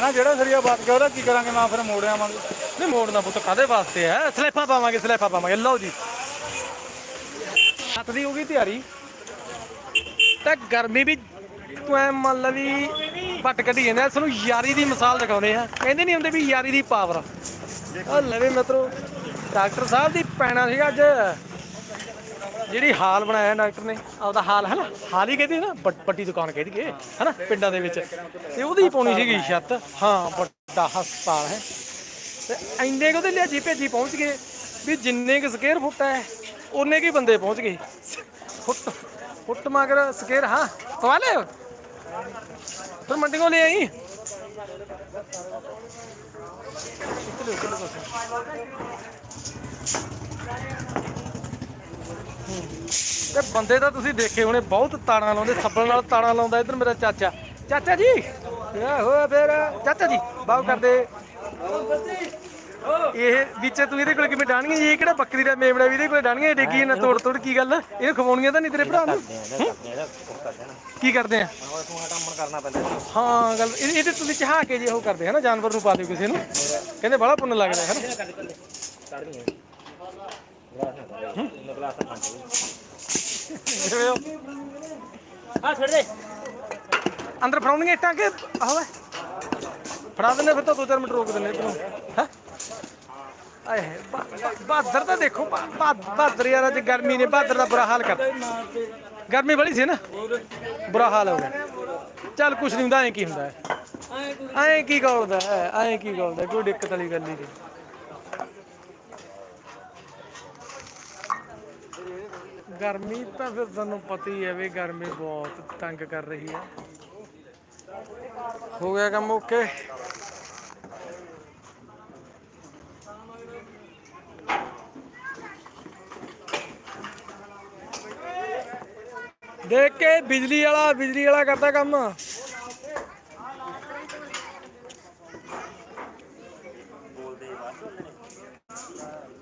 ਕਹਿੰਦਾ ਜਿਹੜਾ ਸਰੀਆ ਬਾਤ ਗਿਆ ਉਹਦਾ ਕੀ ਕਰਾਂਗੇ? ਮੈਂ ਫਿਰ ਮੋੜ ਆਵਾਂਗੇ ਨਹੀਂ, ਮੋੜਨਾ ਪੁੱਤ ਕਾਦੇ ਵਾਸਤੇ ਹੈ? ਸਲੇਫਾ ਪਾਵਾਂਗੇ ਸਲੇਫਾ ਪਾਵਾਂਗੇ। ਲਓ ਜੀ। ਹੱਥ ਦੀ ਹੋ ਗਈ ਤਿਆਰੀ। ਤਾਂ ਗਰਮੀ ਵੀ, ਤੂੰ ਐ ਮੰਨ ਲਾ ਵੀ ਵੱਟ ਕੱਢੀ ਜਾਂਦੇ ਆ। ਇਸ ਯਾਰੀ ਦੀ ਮਿਸਾਲ ਦਿਖਾਉਂਦੇ ਆ। ਕਹਿੰਦੇ ਨਹੀਂ ਹੁੰਦੇ ਵੀ ਯਾਰੀ ਦੀ ਪਾਵਰ। ਆ ਲਵੇ ਮਿੱਤਰੋ, ਡਾਕਟਰ ਸਾਹਿਬ ਦੀ ਪੈਣਾ ਸੀਗਾ ਅੱਜ। ਜਿਹੜੀ ਹਾਲ ਬਣਾਇਆ ਡਾਕਟਰ ਨੇ, ਆਪਦਾ ਹਾਲ ਹੈ ਨਾ ਹਾਲ ਹੀ ਕਹਿੰਦੇ ਨਾ, ਵੱਡ- ਵੱਡੀ ਦੁਕਾਨ ਕਹਿੰਦੀ ਹੈ ਨਾ ਪਿੰਡਾਂ ਦੇ ਵਿੱਚ। ਤੇ ਉਹਦੀ ਪਾਉਣੀ ਸੀਗੀ ਛੱਤ। ਹਾਂ, ਵੱਡਾ ਹਸਪਤਾਲ ਹੈ। ਤੇ ਇੰਨੇ ਕੁ ਉਹਦੇ ਲਿਆਜੀ ਭੇਜੀ ਪਹੁੰਚ ਗਏ ਵੀ ਜਿੰਨੇ ਕੁ ਸਕੇਅਰ ਫੁੱਟ ਹੈ, ਉਹਨੇ ਕੀ ਬੰਦੇ ਪਹੁੰਚ ਗਏ? ਫੁੱਟ ਫੁੱਟ ਮਗਰ ਸਕੇਅਰ ਹਾਂ? ਪਵਾ ਲੈ ਫਿਰ ਮੰਡੀ ਕੋਲ ਲੈ ਆਈ। ਕਿੱਥੇ ਕਿੱਥੇ ਪਾਸੇ ਤੇ ਬੰਦੇ ਤਾਂ ਤੁਸੀਂ ਦੇਖੇ ਹੋਣੇ ਬਹੁਤ ਤਾੜਾਂ ਲਾਉਂਦੇ ਸੱਬਲ ਨਾਲ ਤਾੜਾਂ ਲਾਉਂਦਾ ਇੱਧਰ ਮੇਰਾ ਚਾਚਾ। ਚਾਚਾ ਜੀ! ਹੋਇਆ ਫੇਰ? ਚਾਚਾ ਜੀ ਬਾਉ ਕਰਦੇ ਇਹ ਵਿੱਚ ਤੂੰ ਇਹਦੇ ਕੋਲ ਕਿਵੇਂ ਡਾਣੀਆਂ ਇਹ ਕਿਹੜਾ ਬੱਕਰੀ ਦਾ ਮੇਮੜਾ ਵੀ ਇਹਦੇ ਕੋਲ ਡਾਣੀਆਂ ਡੇਗੀ ਨਾ ਤੋੜ ਤੋੜ ਕੀ ਗੱਲ? ਇਹਨੂੰ ਖਵਾਉਣੀਆਂ ਤਾਂ ਨਹੀਂ ਤੇਰੇ ਭਰਾ ਨੂੰ? ਕੀ ਕਰਦੇ ਆ? ਹਾਂ ਗੱਲ ਇਹ- ਇਹਦੇ ਤੁਸੀਂ ਚਾਹ ਕੇ ਜੇ ਉਹ ਕਰਦੇ ਹੈ ਨਾ ਜਾਨਵਰ ਨੂੰ ਪਾ ਦਿਓ ਕਿਸੇ ਨੂੰ। ਕਹਿੰਦੇ ਬੜਾ ਪੁੰਨ ਲੱਗਦਾ ਹੈ ਨਾ। ਆ ਛੱਡ ਦੇ। ਅੰਦਰ ਫੜਾਉਣਗੇ ਇੱਟਾਂ ਕਿ? ਆਹ ਫੜਾ ਦਿੰਦੇ ਫਿਰ ਤਾਂ ਦੋ ਚਾਰ ਮਿੰਟ ਰੋਕ ਦਿੰਦੇ ਤੈਨੂੰ ਹੈ? ਆਏ ਹੈ ਬਹਾਦਰ ਤਾਂ ਦੇਖੋ ਬਹਾ- ਬਹਾਦਰ ਯਾਰ, ਅੱਜ ਗਰਮੀ ਨੇ ਬਹਾਦਰ ਦਾ ਬੁਰਾ ਹਾਲ ਕਰ ਗਰਮੀ ਬੜੀ ਸੀ ਨਾ। ਬੁਰਾ ਹਾਲ ਹੋ ਗਿਆ। ਚੱਲ ਕੁਛ ਨਹੀਂ ਹੁੰਦਾ, ਐ ਕੀ ਹੁੰਦਾ ਹੈ? ਐ ਕੀ ਗੋਲਦਾ ਹੈ, ਐ ਕੀ ਗੋਲਦਾ ਕੋਈ ਦਿੱਕਤ ਵਾਲੀ ਗੱਲ ਹੀ ਨਹੀਂ ਗਰਮੀ ਤਾਂ ਫਿਰ ਤੁਹਾਨੂੰ ਪਤਾ ਹੀ ਹੈ ਵੀ ਗਰਮੀ ਬਹੁਤ ਤੰਗ ਕਰ ਰਹੀ ਹੈ। ਹੋ ਗਿਆ ਕੰਮ ਓਕੇ। ਦੇਖ ਕੇ ਬਿਜਲੀ ਵਾਲਾ ਬਿਜਲੀ ਵਾਲਾ ਕਰਦਾ ਕੰਮ।